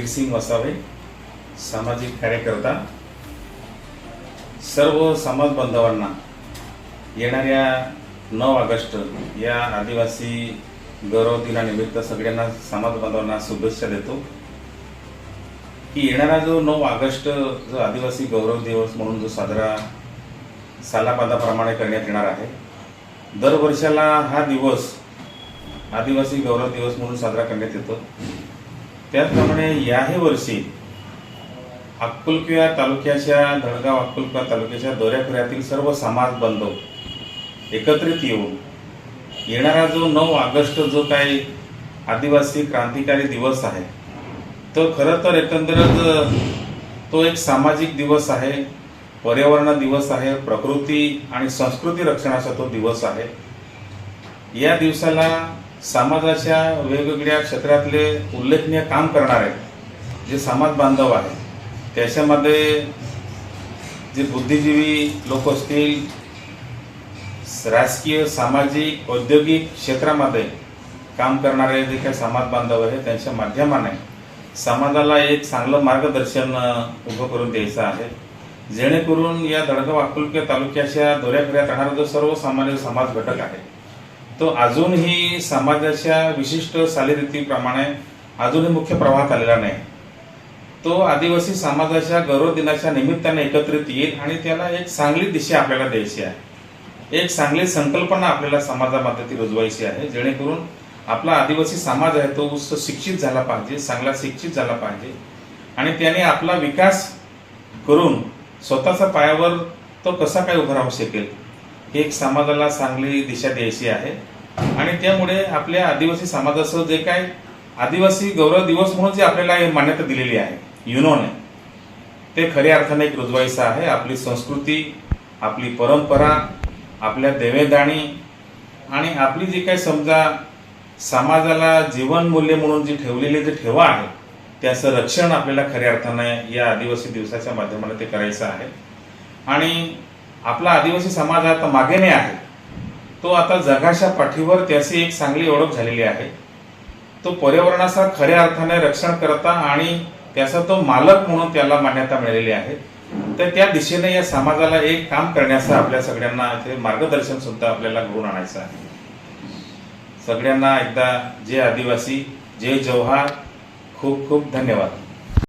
वीरसिंग वसावे सामाजिक कार्यकर्ता. सर्व समाज बांधवांना येणाऱ्या नऊ ऑगस्ट या आदिवासी गौरव दिनानिमित्त सगळ्यांना समाज बांधवांना शुभेच्छा देतो. की येणारा जो नऊ ऑगस्ट जो आदिवासी गौरव दिवस म्हणून जो साजरा सालापादाप्रमाणे करण्यात येणार आहे दरवर्षाला हा दिवस आदिवासी गौरव दिवस म्हणून साजरा करण्यात येतो. त्याचप्रमाणे याही वर्षी अक्कलकुया तालुक्याच्या धडगाव अक्कलकुया तालुक्याच्या दौऱ्याखोऱ्यातील सर्व समाज बांधव एकत्रित येऊन येणारा जो नऊ ऑगस्ट जो काही आदिवासी क्रांतिकारी दिवस आहे तो खरं तर एकंदरच तो एक सामाजिक दिवस आहे पर्यावरण दिवस आहे प्रकृती आणि संस्कृती रक्षणाचा तो दिवस आहे. या दिवसाला समाजाच्या वेगवेगळ्या क्षेत्रातले उल्लेखनीय काम करणारे जे समाज बांधव आहे त्याच्यामध्ये जे बुद्धिजीवी लोक असतील राजकीय सामाजिक औद्योगिक क्षेत्रामध्ये काम करणारे जे काही समाज बांधव आहे त्यांच्या माध्यमाने समाजाला एक चांगलं मार्गदर्शन उभं करून द्यायचं आहे. जेणेकरून या दडगाव अक्कलके तालुक्याच्या दोऱ्याकड्यात राहणारा जो सर्व सामान्य समाज घटक आहे तो अजूनही समाजाच्या विशिष्ट चालीरीतीप्रमाणे अजूनही मुख्य प्रवाहात आलेला नाही. तो आदिवासी समाजाच्या गौरव दिनाच्या निमित्ताने एकत्रित येईल आणि त्याला एक चांगली दिशा आपल्याला द्यायची आहे. एक चांगली संकल्पना आपल्याला समाजामध्ये ती रुजवायची आहे जेणेकरून आपला आदिवासी समाज आहे तो उच्च शिक्षित झाला पाहिजे चांगला शिक्षित झाला पाहिजे. आणि त्याने आपला विकास करून स्वतःच्या पायावर तो कसा काय उभा राहू शकेल? ही एक समाजाला चांगली दिशा द्यायची आहे. आणि त्यामुळे आपल्या आदिवासी समाजाचं जे काय आदिवासी गौरव दिवस म्हणून जे आपल्याला हे मान्यता दिलेली आहे युनोने ते खऱ्या अर्थाने एक रुजवायचं आहे. आपली संस्कृती आपली परंपरा आपल्या देवेदाणी आणि आपली जी काही समजा समाजाला जीवनमूल्य म्हणून जी ठेवलेली जी ठेवा आहे त्याचं रक्षण आपल्याला खऱ्या अर्थाने या आदिवासी दिवसाच्या माध्यमाने ते करायचं आहे. आणि आपला आदिवासी समाज आता मागे नाही आहे. तो आता जगाच्या पाठीवर त्याची एक चांगली ओळख झालेली आहे. तो पर्यावरणाचा खऱ्या अर्थाने रक्षण करता आणि त्याचा तो मालक म्हणून त्याला मान्यता मिळालेली आहे. तर त्या दिशेने या समाजाला एक काम करण्याचा आपल्या सगळ्यांना इथे मार्गदर्शन सुद्धा आपल्याला घडून आणायचं आहे. सगळ्यांना एकदा जय आदिवासी जय जवहार. खूप खूप धन्यवाद.